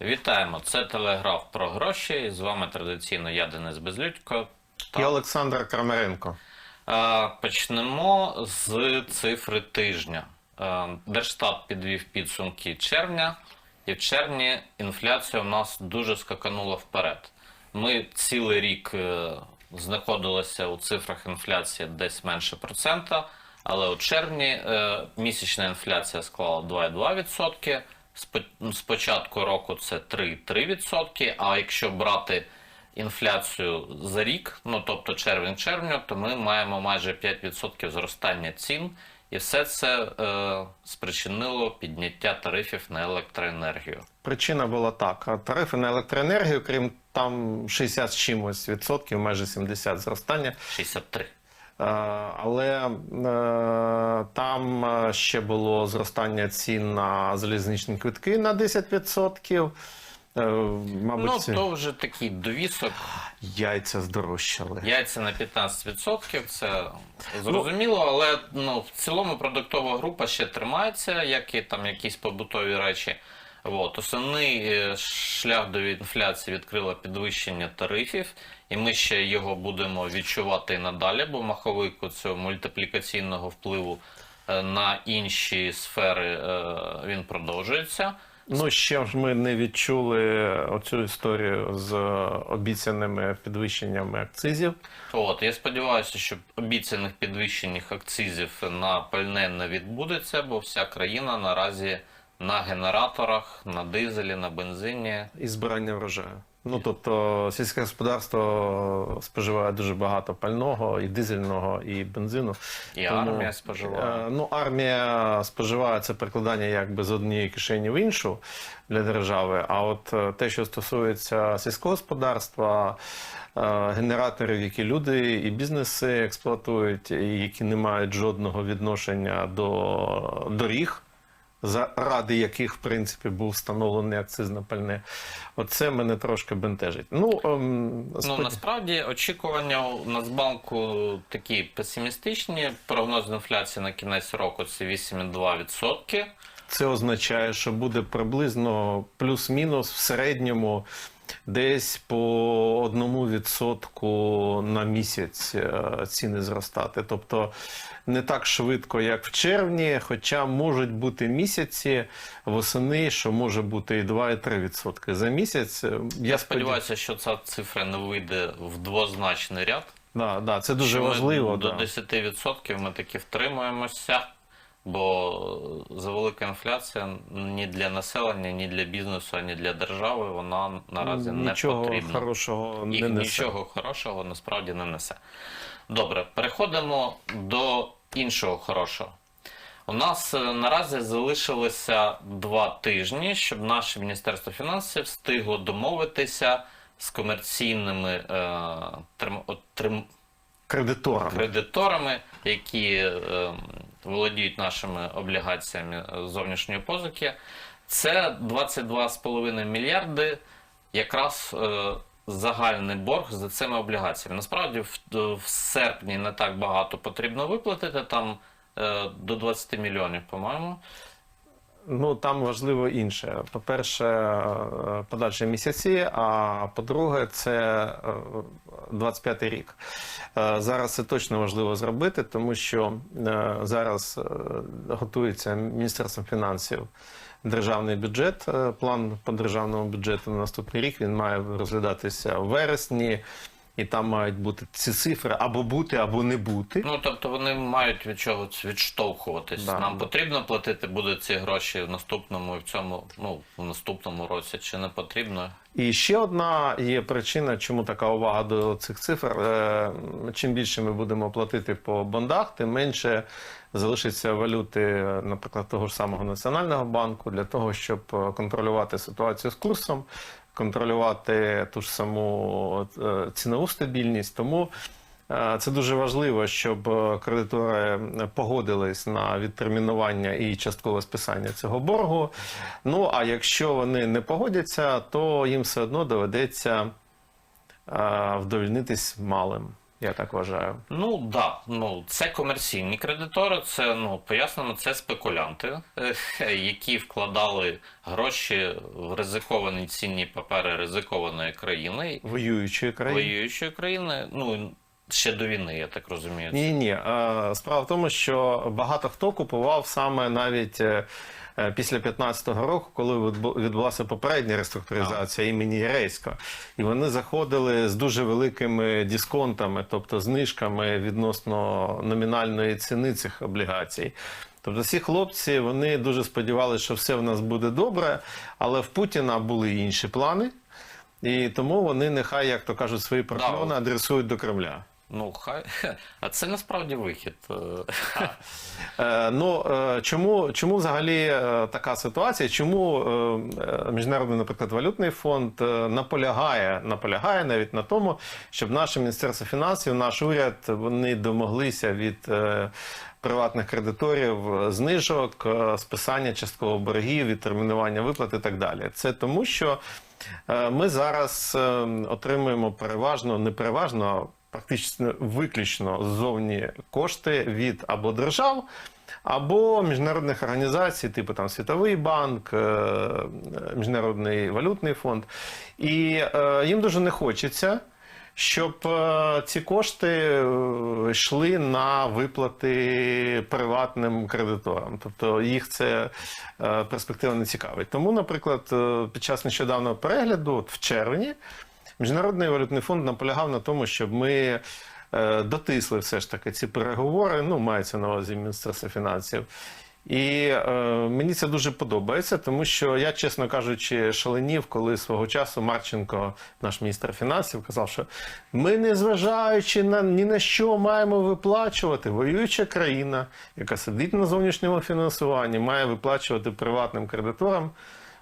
Вітаємо! Це телеграф про гроші. З вами традиційно я Денис Безлюдько. І Олександр Крамаренко. Почнемо з цифри тижня. Держстат підвів підсумки червня, і в червні інфляція у нас дуже скаканула вперед. Ми цілий рік е, знаходилися у цифрах інфляції десь менше процента, але у червні е, місячна інфляція склала 2,2%. Спо- З початку року це 3,3%, а якщо брати інфляцію за рік, ну тобто червень-червню, то ми маємо майже 5% зростання цін, і все це е, спричинило підняття тарифів на електроенергію. Причина була так: тарифи на електроенергію, крім там 60 з чимось відсотків, майже 70 зростання. 63. Е, Але е, там е, ще було зростання цін на залізничні квитки на 10%. Е, Мабуть, Ну, то вже такий довісок. яйця здорожчали. Яйця на 15%, це зрозуміло, але ну, в цілому продуктова група ще тримається, як і там якісь побутові речі. От. Основний е, шлях до інфляції відкрило підвищення тарифів, і ми ще його будемо відчувати і надалі, бо маховик цього мультиплікаційного впливу е, на інші сфери е, він продовжується. Ну, ще ж ми не відчули оцю історію з обіцяними підвищеннями акцизів. От, я сподіваюся, що обіцяних підвищених акцизів на пальне не відбудеться, бо вся країна наразі на генераторах, на дизелі, на бензині. і збирання врожаю. Ну тобто сільське господарство споживає дуже багато пального, і дизельного, і бензину. І Тому, армія споживає. е, Ну, армія споживає це перекладання якби з однієї кишені в іншу для держави. А от е, те, що стосується сільського господарства, е, генераторів, які люди і бізнеси експлуатують, і які не мають жодного відношення до доріг заради яких, в принципі, був встановлений акциз на пальне. Оце мене трошки бентежить. Ну, ем, Ну насправді очікування у Нацбанку такі песимістичні. Прогноз інфляції на кінець року це 8,2%. це означає, що буде приблизно плюс-мінус в середньому десь по одному відсотку на місяць е, ціни зростати. Тобто не так швидко, як в червні, хоча можуть бути місяці восени, що може бути і 2, і 3 відсотки за місяць. Е, Я сподіваюся, що ця цифра не вийде в двозначний ряд. Да, да, це дуже що ми важливо. До да. 10% ми таки втримуємося, бо завелика інфляція ні для населення, ні для бізнесу, ні для держави вона наразі не потрібна. хорошого І не несе. нічого хорошого насправді не несе. Добре, переходимо до іншого хорошого. У нас е, наразі залишилося два тижні, щоб наше Міністерство фінансів встигло домовитися з комерційними е, трим- трим- Кредиторами. кредиторами, які е, володіють нашими облігаціями е, зовнішньої позики. Це 22,5 мільярди якраз е, загальний борг за цими облігаціями. Насправді в, в серпні не так багато потрібно виплатити, там е, до 20 мільйонів, по-моєму. Ну там важливо інше. По-перше, е, подальші місяці. А по-друге, це е, 25-й рік. Е, Зараз це точно важливо зробити, тому що е, зараз е, готується Міністерством фінансів державний бюджет. е, План по державному бюджету на наступний рік він має розглядатися в вересні. І там мають бути ці цифри або бути, або не бути. Ну тобто вони мають від чогось відштовхуватись. Да, Нам потрібно платити буде ці гроші в наступному і в цьому, ну в наступному році, чи не потрібно? І ще одна є причина, чому така увага до цих цифр. Е, Чим більше ми будемо платити по бондах, тим менше залишиться валюти, наприклад, того ж самого Національного банку для того, щоб е, контролювати ситуацію з курсом, контролювати ту ж саму е, цінову стабільність. Тому е, це дуже важливо, щоб е, кредитори погодились на відтермінування і часткове списання цього боргу. Ну а якщо вони не погодяться, то їм все одно доведеться вдовільнитись малим. Я так вважаю. Ну да, ну це комерційні кредитори, це ну пояснено, це спекулянти, е, які вкладали гроші в ризиковані цінні папери ризикованої країни, Воюючої країни. воюючої країни. Ну ще до війни, я так розумію. Ні, ні. Справа в тому, що багато хто купував саме навіть е, е, після 15-го року, коли відбу- відбулася попередня реструктуризація імені Єрейського. І вони заходили з дуже великими дисконтами, тобто знижками відносно номінальної ціни цих облігацій. Тобто ці хлопці вони дуже сподівалися, що все в нас буде добре, але в Путіна були інші плани. І тому вони нехай, як то кажуть, свої прокльони адресують до Кремля. Ну хай, а це насправді вихід. Е, Е, ну е, чому, чому взагалі така ситуація? Чому міжнародний, наприклад, валютний фонд наполягає, наполягає навіть на тому, щоб наше міністерство фінансів, наш уряд, вони домоглися від. Приватних кредиторів знижок, списання частково боргів, відтермінування виплат і так далі. Це тому, що ми зараз отримуємо переважно, не переважно, практично виключно ззовні кошти від або держав, або міжнародних організацій, типу там Світовий банк, е, Міжнародний валютний фонд. І е, їм дуже не хочеться. Щоб е, ці кошти йшли на виплати приватним кредиторам, тобто їх це перспектива не цікавить. Тому, наприклад, під час нещодавнього перегляду, от в червні, Міжнародний валютний фонд наполягав на тому, щоб ми е, дотисли все ж таки ці переговори. Ну, мається на увазі Міністерство фінансів. І е, мені це дуже подобається, тому що я, чесно кажучи, шаленів, коли свого часу Марченко, наш міністр фінансів, казав, що ми, не зважаючи на ні на що, маємо виплачувати воююча країна, яка сидить на зовнішньому фінансуванні, має виплачувати приватним кредиторам.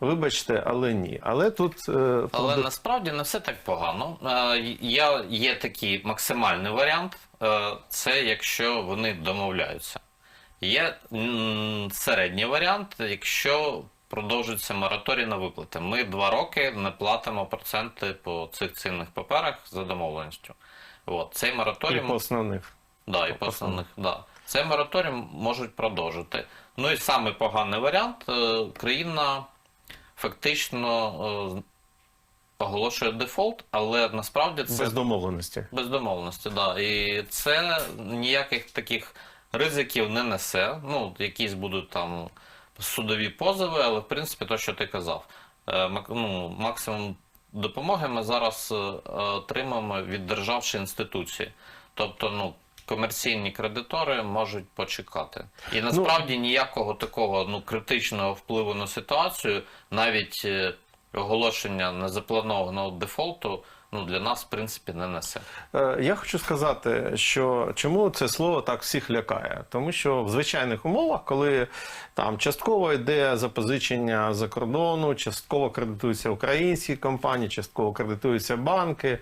Вибачте, але ні. Але тут е, Але насправді не все так погано. Е, Я, є такий максимальний варіант, е, це якщо вони домовляються. Є середній варіант, якщо продовжується мораторій на виплати. Ми два роки не платимо проценти по цих цінних паперах за домовленістю. От, цей мораторій і по основних. Да, і по основних, да. Цей мораторій можуть продовжити. Ну і самий поганий варіант країна фактично е, оголошує дефолт, але насправді це Без домовленості. без домовленості, да. І це ніяких таких ризиків не несе. Ну, якісь будуть там судові позови, але в принципі те, що ти казав. Е, ну, максимум допомоги ми зараз е, отримаємо від державшої інституції. Тобто, ну. Комерційні кредитори можуть почекати, і насправді ніякого такого ну критичного впливу на ситуацію, навіть е, оголошення незапланованого дефолту, ну для нас в принципі не несе. Е, Я хочу сказати, що чому це слово так всіх лякає? Тому що в звичайних умовах, коли там частково йде запозичення за кордону, частково кредитуються українські компанії, частково кредитуються банки.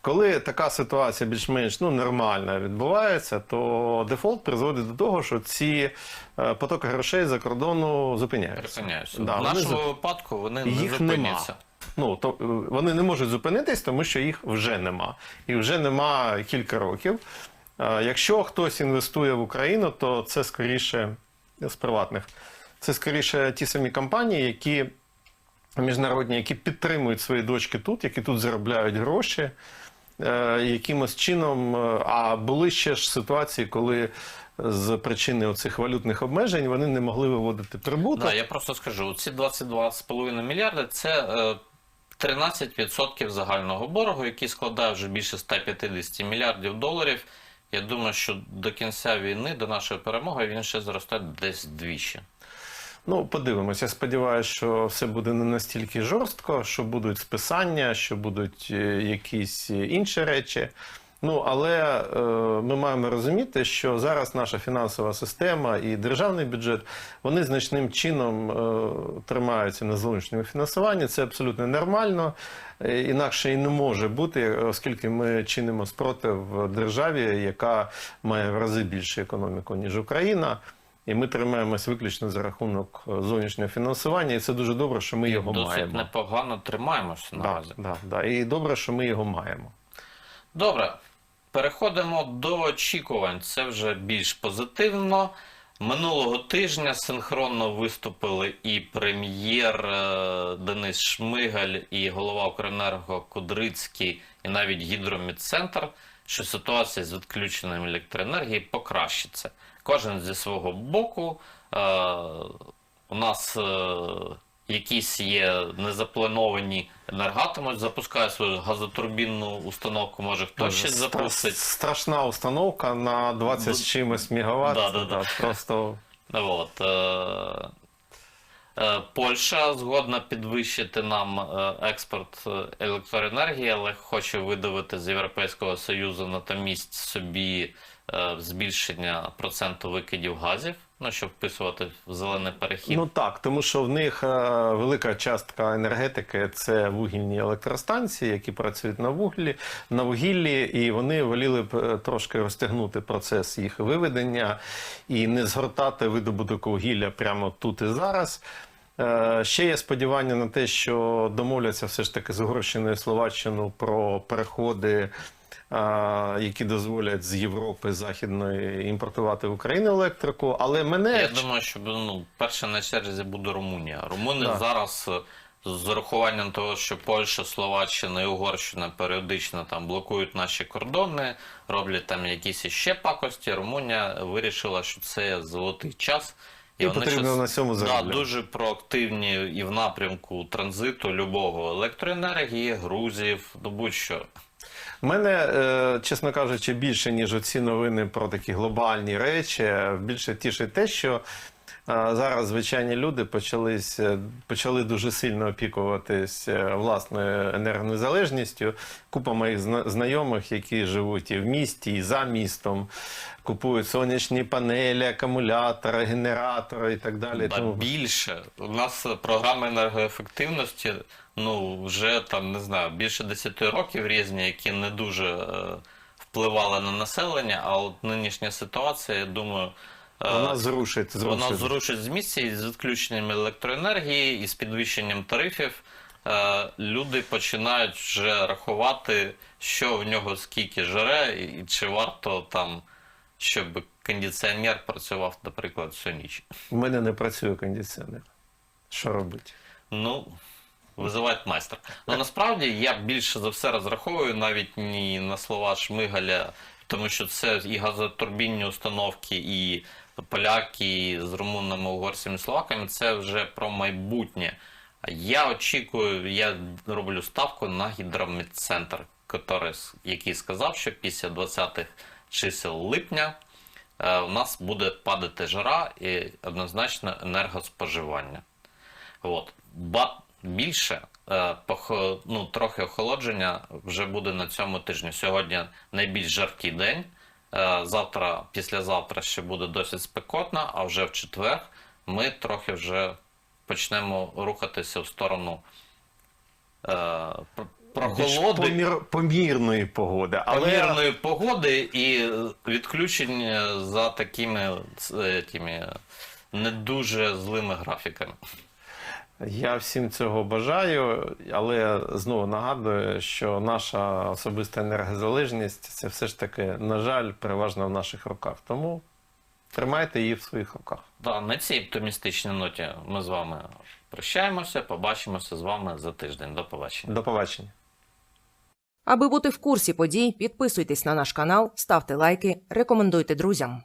Коли така ситуація більш-менш ну, нормальна відбувається, то дефолт призводить до того, що ці е, потоки грошей за кордону зупиняються. Припиняюся. Да, в нашому зуп- випадку вони не їх зупиняться. Ну, то, е, вони не можуть зупинитись, тому що їх вже нема. І вже нема кілька років. Е, Якщо хтось інвестує в Україну, то це скоріше з приватних. Це скоріше ті самі компанії, які міжнародні, які підтримують свої дочки тут, які тут заробляють гроші. е, Якимось чином, е, а були ще ж ситуації, коли з причини оцих валютних обмежень вони не могли виводити прибуток. Да, я просто скажу: ці 22,5 мільярди це е, 13% загального боргу, який складає вже більше 150 мільярдів доларів. Я думаю, що до кінця війни, до нашої перемоги, він ще зросте десь двічі. Ну, подивимося. Я сподіваюся, що все буде не настільки жорстко, що будуть списання, що будуть е, якісь інші речі. Ну, але е, ми маємо розуміти, що зараз наша фінансова система і державний бюджет вони значним чином е, тримаються на зовнішньому фінансуванні. Це абсолютно нормально. Е, Інакше і не може бути, оскільки ми чинимо спротив державі, яка має в рази більшу економіку, ніж Україна. І ми тримаємось виключно за рахунок е, зовнішнього фінансування, і це дуже добре, що ми його Досить маємо. непогано тримаємося наразі. да, да. І добре, що ми його маємо. Добре. переходимо до очікувань. Це вже більш позитивно. Минулого тижня синхронно виступили і прем'єр е, Денис Шмигаль, і голова Укренерго Кудрицький, і навіть Гідромідцентр, що ситуація з відключенням електроенергії покращиться. Кожен зі свого боку. Е, у нас е, якісь є незаплановані енергатоми, запускає свою газотурбінну установку, може хтось ще Стра- запустить. Страшна установка на 20 з чимось мегаватт. Да, да, да. Просто От, е, е, Польща згодна підвищити нам е, експорт е, електроенергії, але хоче видавити з Європейського Союзу натомість собі е, збільшення проценту викидів газів, ну, щоб вписувати в зелений перехід. Ну так, тому що в них е, велика частка енергетики це вугільні електростанції, які працюють на вуглі, на вугіллі, і вони воліли б е, трошки розтягнути процес їх виведення і не згортати видобуток вугілля прямо тут і зараз. Е, Ще є сподівання на те, що домовляться все ж таки з Угорщиною і про переходи, е, які дозволять з Європи Західної імпортувати в Україну електрику. Але мене Я думаю, що ну, перше на черзі буде Румунія. Румуни Да. зараз е, з урахуванням того, що Польща, Словаччина і Угорщина періодично там блокують наші кордони, роблять там якісь іще пакості. Румунія вирішила, що це золотий час. І потрібно щас- на цьому да, дуже проактивні і в напрямку транзиту любого електроенергії, грузів, ну будь-що. Мене, е, чесно кажучи, більше ніж оці новини про такі глобальні речі. Більше тішить те, що е, зараз звичайні люди почались, е, почали дуже сильно опікуватись е, власною енергонезалежністю. Купа моїх знайомих, які живуть і в місті, і за містом, купують сонячні панелі, акумулятори, генератори і так далі. Ба Тому- більше. У нас програми енергоефективності, ну вже там не знаю, більше 10 років різні, які не дуже е, впливали на населення. А от нинішня ситуація, я думаю, е, Вона зрушить, зрушить. вона зрушить з місця і з відключенням електроенергії, і з підвищенням тарифів. Е, Люди починають вже рахувати, що в нього скільки жере, і чи варто там, щоб кондиціонер працював, наприклад, всю ніч. У мене не працює кондиціонер. Що робити? Ну, визивають майстра. Ну насправді я більше за все розраховую навіть не на слова Шмигаля, тому що це і газотурбінні установки, і поляки з румунами, угорцями, і словаками це вже про майбутнє. Я очікую, я роблю ставку на гідромедцентр, який сказав, що після 20-х чисел липня е, у нас буде падати жара і однозначно енергоспоживання. От. Більше е, ну, трохи охолодження вже буде на цьому тижні. Сьогодні найбільш жаркий день. Е, Завтра, післязавтра ще буде досить спекотно, а вже в четвер ми трохи вже почнемо рухатися в сторону е, прохолоди. Помір, помірної погоди. Але Помірної погоди і е, відключень за такими е, тими, не дуже злими графіками. Я всім цього бажаю, але знову нагадую, що наша особиста енергозалежність це все ж таки, на жаль, переважно в наших руках. Тому тримайте її в своїх руках. Да, на цій оптимістичній ноті ми з вами прощаємося. Побачимося з вами за тиждень. До побачення. До побачення. Аби бути в курсі подій, підписуйтесь на наш канал, ставте лайки, рекомендуйте друзям.